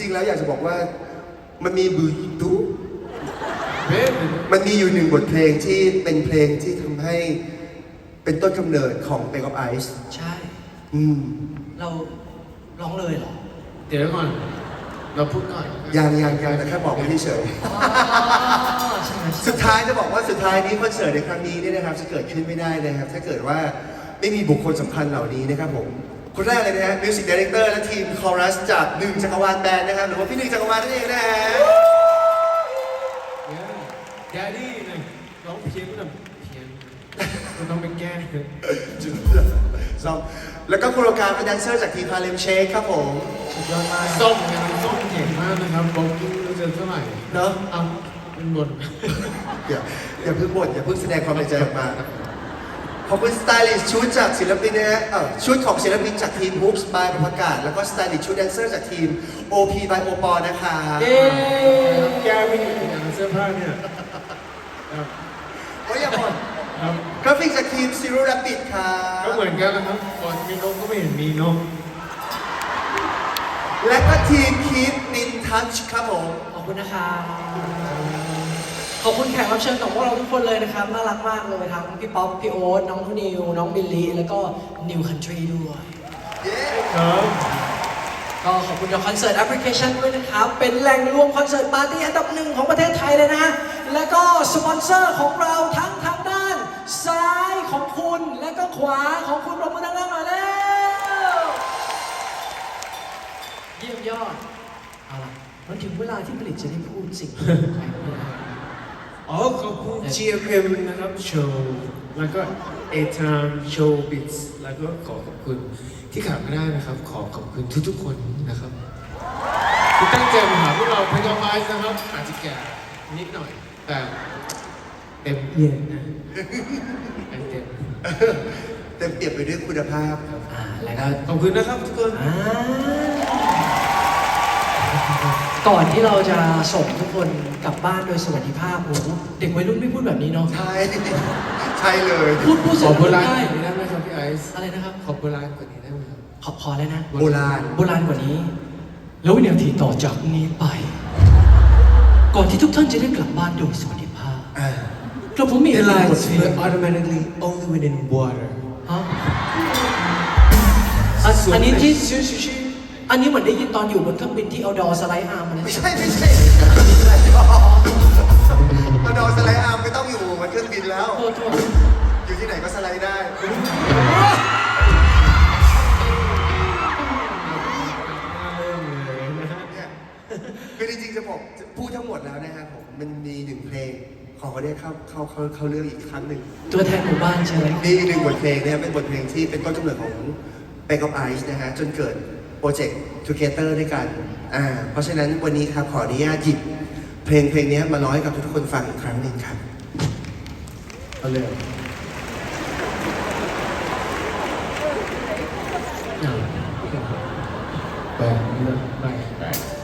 ริงๆแล้วอยากจะบอกว่ามันมีบูดูเว้ยมันมีอยู่หนึ่งบทเพลงที่เป็นเพลงที่ทำให้เป็นต้นกำเนิดของ b a k of Ice ใช่ อืมเราร้องเลยเหรอ เดี๋ยวก่อน เราพูดก่อนยังยังยังแต่แค่บอกไว้เฉยอ๋อใช่ไหมๆสุดท้ายจะบอกว่าสุดท้ายนี้คอนเสิร์ตในครั้งนี้เนี่ยนะครับจะเกิดขึ้นไม่ได้นะครับ ถ้าเกิดว่าไม่มีบุคคลสำคัญเหล่านี้นะครับผม คนแรกเลยนะฮะมิวสิกดีเรคเตอร์และทีมคอรัสจากหนึ่งจักรวาลแบนด์นะครับหรือว่าพี่หนึ่งจักรวาลนั่นเองนะฮะ แดดดี้เนี่ยร้องเพี้ยนแบบเพี้ยนมันต้องไปแก้ซ้อมแล้วก็โคโรกราฟเป็นแดนเซอร์จากทีมพาเลมเชคครับผมสุดยอดมากส้มเนี่ยมันส้มเก่งมากนะครับบอกกิ้งรู้จะเท่าไหร่เนาะเอาเป็นบนอย่าอย่าเพิ่งบ่นอย่าเพิ่งแสดงความในใจออกมา ขอบคุณสไตลิสต์ชุดจากศิลปินนะฮะเอ่อชุดของศิลปินจากทีม Hoops by ประกาศ แล้วก็สไตลิสต์ชุดแดนเซอร์จากทีม OP by โอปอนะคะเย้แกไม่อยู่ในเสื้อผ้าเนี่ยครับโอ้ยอย่าบ่นครับกราฟิกจากทีม Zero Rapid ค่ะ ก็เหมือนกันนะครับก่อนมีนมก็ไม่เห็นมีนมและก็ทีม Keep in Touch ครับผม ขอบคุณนะคะ ขอบคุณแขกรับเชิญของพวกเราทุกคนเลยนะครับ น่ารักมากเลยทั้งพี่ป๊อป พี่โอ๊ต น้องนิว น้องบิลลี่ แล้วก็นิวคันทรีด้วยเย้ครับก็ขอบคุณกับคอนเสิร์ตแอปพลิเคชันด้วยนะครับ เป็นแหล่งรวมคอนเสิร์ตปาร์ตี้อันดับหนึ่งของประเทศไทยเลยนะฮะแล้วก็สปอนเซอร์ของเราทั้งทางด้าน ซ้ายของคุณและก็ขวาของคุณปรบมือดังๆหน่อยแล้ว เยี่ยมยอด เอาล่ะมันถึงเวลาที่ผลิตจะได้พูดสิ่งที่ใครพูดได้ อ๋อขอบคุณ GFM นะครับโชว์แล้วก็ A Time Show Bits แล้วก็ขอขอบคุณที่ขาดไม่ได้นะครับ ขอขอบคุณทุกๆคนนะครับที่ตั้งใจมาหาพวกเราพยาบาลนะครับอาจจะแก่นิดหน่อย แต่เต็มเย็นนะอันเต็มเต็มเปี่ยมไปด้วยคุณภาพครับ อ่า แล้วก็ขอบคุณนะครับทุกคน อ่า ก่อนที่เราจะส่งทุกคนกลับบ้านโดยสวัสดิภาพโอ้โหเด็กวัยรุ่นไม่พูดแบบนี้เนาะใช่ใช่เลยพูดพูดเสขร็อจโบแล้วราณได้กว่านี้ได้ไหมครับพี่ไอซ์อะไรนะครับ ขอโบราณกว่านี้ได้ไหมครับ ขอพอแล้วนะ โบราณ โบราณกว่านี้ แล้ววินาทีต่อจากนี้ไป ก่อนที่ทุกท่านจะได้กลับบ้านโดยสวัสดิภาพอ่า กระผมมี The อะไรบท lights เพลง were automatically only within water ฮะอันอันนี้ที่ ชื่อชื่อชื่อ อันนี้เหมือนได้ยินตอนอยู่บนเครื่องบินที่เอาดอสไลด์อาร์มมาเลยไม่ใช่ไม่ใช่มาดอสไลด์อาร์มไม่ต้องอยู่บนเครื่องบินแล้ว โทษโทษอยู่ที่ไหนก็สไลด์ได้เริ่มเลยนะฮะเนี่ยคือจริงๆจะบอกจะพูดทั้งหมดแล้วนะครับผมมันมีหนึ่งเพลง ขอได้เข้าเข้าเข้าเข้าเรื่องอีกครั้งหนึ่งตัวแทนหมู่บ้านเชิญ มีอีกหนึ่งบทเพลงเนี่ยเป็นบทเพลงที่เป็นต้นกำเนิดของ b a k of Ice นะฮะจนเกิด โปรเจกต์ทูเกเตอร์ด้วยกัน อ่า เพราะฉะนั้นวันนี้ครับขออนุญาตหยิบเพลงเพลงนี้มาร้องให้กับทุกคนฟังอีกครั้งหนึ่งครับ เอาเลยไปไปไป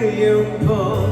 ให้